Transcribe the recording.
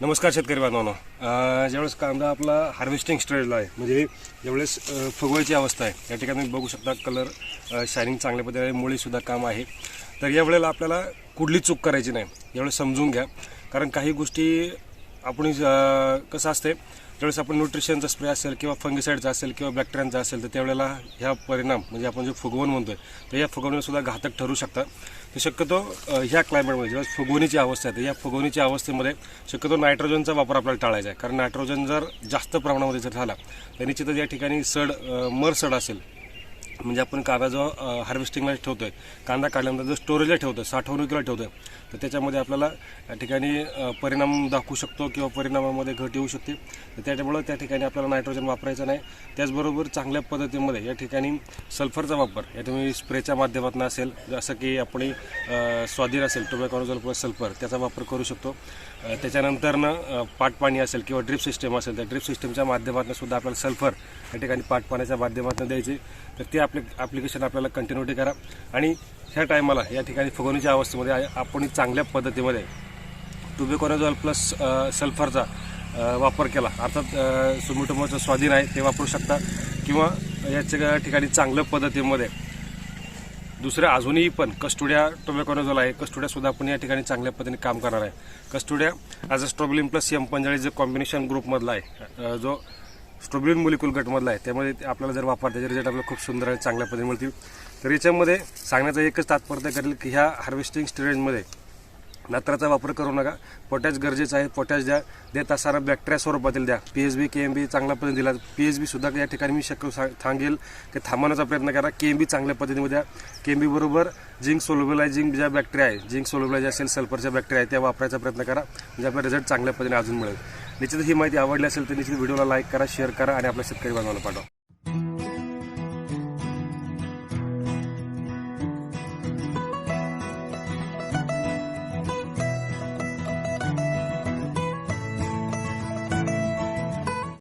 नमस्कार शेतकरी बांधवांनो. ज्यावेळेस कांदा आपला हार्वेस्टिंग स्टेजला आहे म्हणजे ज्यावेळेस फुगवायची अवस्था आहे या ठिकाणी तुम्ही बघू शकता कलर शायनिंग चांगल्या पद्धतीने मुळीसुद्धा काम आहे. तर यावेळेला आपल्याला कुठली चूक करायची नाही यावेळेस समजून घ्या. कारण काही गोष्टी आपण कसं असते ज्यावेळेस आपण न्यूट्रिशनचा स्प्रे असेल किंवा फंगिसाईडचा असेल किंवा बॅक्टेरियांचा असेल तर त्यावेळेला ह्या परिणाम म्हणजे आपण जे फुगवण म्हणतोय तर या फुगवणीसुद्धा घातक ठरू शकतात. तर शक्यतो ह्या क्लायमेटमध्ये ज्यावेळेस फुगवणीची अवस्था आहे तर या फुगवणीच्या अवस्थेमध्ये शक्यतो नायट्रोजनचा वापर आपल्याला टाळायचा आहे. कारण नायट्रोजन जर जास्त प्रमाणामध्ये जर झाला तर निश्चितच या ठिकाणी सड मरसड मर सड असेल म्हणजे आपण कांदा जो हार्वेस्टिंगला ठेवतोय कांदा काढल्यानंतर जो स्टोरेजला ठेवतोय साठवणुकीला ठेवतोय तर त्याच्यामध्ये आपल्याला या ठिकाणी परिणाम दाखवू शकतो किंवा परिणामामध्ये घट येऊ शकते. तर त्याच्यामुळं त्या ठिकाणी आपल्याला नायट्रोजन वापरायचं नाही. त्याचबरोबर चांगल्या पद्धतीमध्ये या ठिकाणी सल्फरचा वापर या तुम्ही स्प्रेच्या माध्यमातून असेल जसं की आपण अ, स्वाधीन असेल टोबॅकॉनोझोल प्लस सल्फर त्याचा वापर करू शकतो. त्याच्यानंतरनं पाटपाणी असेल किंवा ड्रिप सिस्टम असेल त्या ड्रिप सिस्टमच्या माध्यमातून सुद्धा आपल्याला सल्फर या ठिकाणी पाटपाण्याच्या माध्यमातून द्यायचे. तर त्या आपले ॲप्लिकेशन आपल्याला कंटिन्युटी करा. आणि ह्या टायमाला या ठिकाणी फुगवणीच्या अवस्थेमध्ये आपण चांगल्या पद्धतीमध्ये टुबेकॉनोझॉल प्लस सल्फरचा वापर केला. अर्थात सुमिटोमोचं स्वाधीन आहे ते वापरू शकता. किंवा याच्या ठिकाणी चांगल्या पद्धतीमध्ये दुसऱ्या अजूनही पण कस्टुड्या टोबॅकॉनोझोल आहे. कस्टडियासुद्धा आपण या ठिकाणी चांगल्या पद्धतीने काम करणार आहे. कस्टुड्या ॲज अ स्ट्रोबिलिन प्लस एम पंजाळी जे कॉम्बिनेशन ग्रुपमधला आहे जो स्ट्रोबिलिन मोलिक्युल गटमधला आहे. त्यामध्ये ते आपल्याला जर वापरता त्याचे रिझल्ट आपल्याला खूप सुंदर आणि चांगल्या पद्धतीने मिळतील. तर याच्यामध्ये सांगण्याचं एकच तात्पर्य करेल की ह्या हार्वेस्टिंग स्टेजमध्ये नत्राचा वापर करू नका. पोटॅश गरजेचं आहे. पोटॅश द्या. देत असणारा बॅक्टेरिया स्वरूपातील द्या. P H B K M B चांगल्या पद्धतीने दिला. पी एच बी सुद्धा या ठिकाणी मी शक्य सांगेल की थांबवण्याचा प्रयत्न करा. के एम बी चांगल्या पद्धतीने द्या. के एम बी बरोबर झिंक सोलोबिलायझिंग ज्या बॅक्टेरिया आहे जिंक सोलोबिलायझ असेल सल्फरच्या बॅक्टेरिया आहे त्या वापरायचा प्रयत्न करा. म्हणजे आपला रिझल्ट चांगल्या पद्धतीने अजून मिळेल. निश्चित ही माहिती आवडली असेल तर निश्चित व्हिडिओला लाईक करा शेअर करा आणि आपल्या शेतकरी बांधवाला पाठवा.